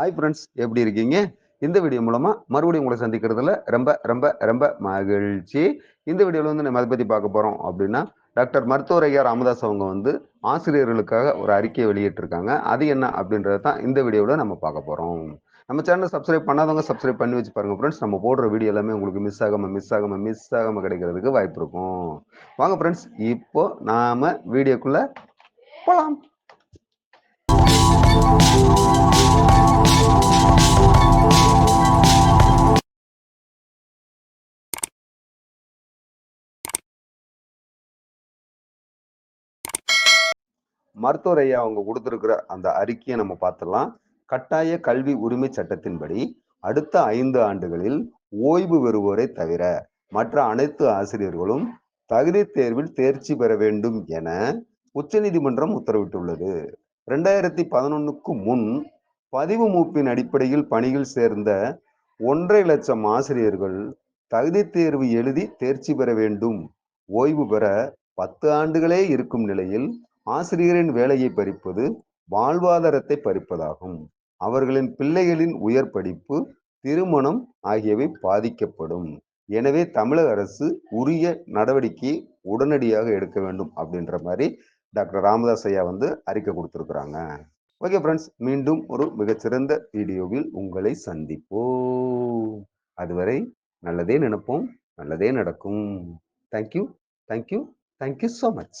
Hi friends எப்படி இருக்கீங்க? இந்த வீடியோ மூலமாக மறுபடியும் உங்களை சந்திக்கிறதுல ரொம்ப ரொம்ப ரொம்ப மகிழ்ச்சி. இந்த வீடியோவில் வந்து நம்ம அதை பற்றி பார்க்க போகிறோம் அப்படின்னா டாக்டர் மருத்துவர் ஐயா ராமதாஸ் அவங்க வந்து ஆசிரியர்களுக்காக ஒரு அறிக்கையை வெளியிட்டிருக்காங்க. அது என்ன அப்படின்றத தான் இந்த வீடியோவில் நம்ம பார்க்க போகிறோம் நம்ம சேனலை சப்ஸ்கிரைப் பண்ணாதவங்க சப்ஸ்கிரைப் பண்ணி வச்சு பாருங்கள் ஃப்ரெண்ட்ஸ் நம்ம போடுற வீடியோ எல்லாமே உங்களுக்கு மிஸ் ஆகாமல் மிஸ் ஆகாமல் மிஸ் ஆகாம கிடைக்கிறதுக்கு வாய்ப்பு இருக்கும். வாங்க ஃப்ரெண்ட்ஸ் இப்போ நாம் வீடியோக்குள்ளே போகலாம் மருத்துவர் ஐயா அவங்க கொடுத்துருக்கிற அந்த அறிக்கையை நம்ம பார்த்துடலாம். கட்டாய கல்வி உரிமை சட்டத்தின்படி அடுத்த ஐந்து ஆண்டுகளில் ஓய்வு பெறுவோரை தவிர மற்ற அனைத்து ஆசிரியர்களும் தகுதி தேர்வில் தேர்ச்சி பெற வேண்டும் என உச்சநீதிமன்றம் உத்தரவிட்டுள்ளது. ரெண்டாயிரத்தி பதினொன்னுக்கு முன் பதிவு மூப்பின் அடிப்படையில் பணியில் சேர்ந்த ஒன்றரை லட்சம் ஆசிரியர்கள் தகுதி தேர்வு எழுதி தேர்ச்சி பெற வேண்டும். ஓய்வு பெற பத்து ஆண்டுகளே இருக்கும் நிலையில் ஆசிரியரின் வேலையை பறிப்பது வாழ்வாதாரத்தை பறிப்பதாகும். அவர்களின் பிள்ளைகளின் உயர் படிப்பு திருமணம் ஆகியவை பாதிக்கப்படும். எனவே தமிழக அரசு உரிய நடவடிக்கையை உடனடியாக எடுக்க வேண்டும் அப்படின்ற மாதிரி டாக்டர் ராமதாஸ் ஐயா வந்து அறிக்கை கொடுத்துருக்குறாங்க. ஓகே ஃப்ரெண்ட்ஸ் மீண்டும் ஒரு மிகச்சிறந்த வீடியோவில் உங்களை சந்திப்போம். அதுவரை நல்லதே நினைப்போம் நல்லதே நடக்கும். Thank you thank you thank you so much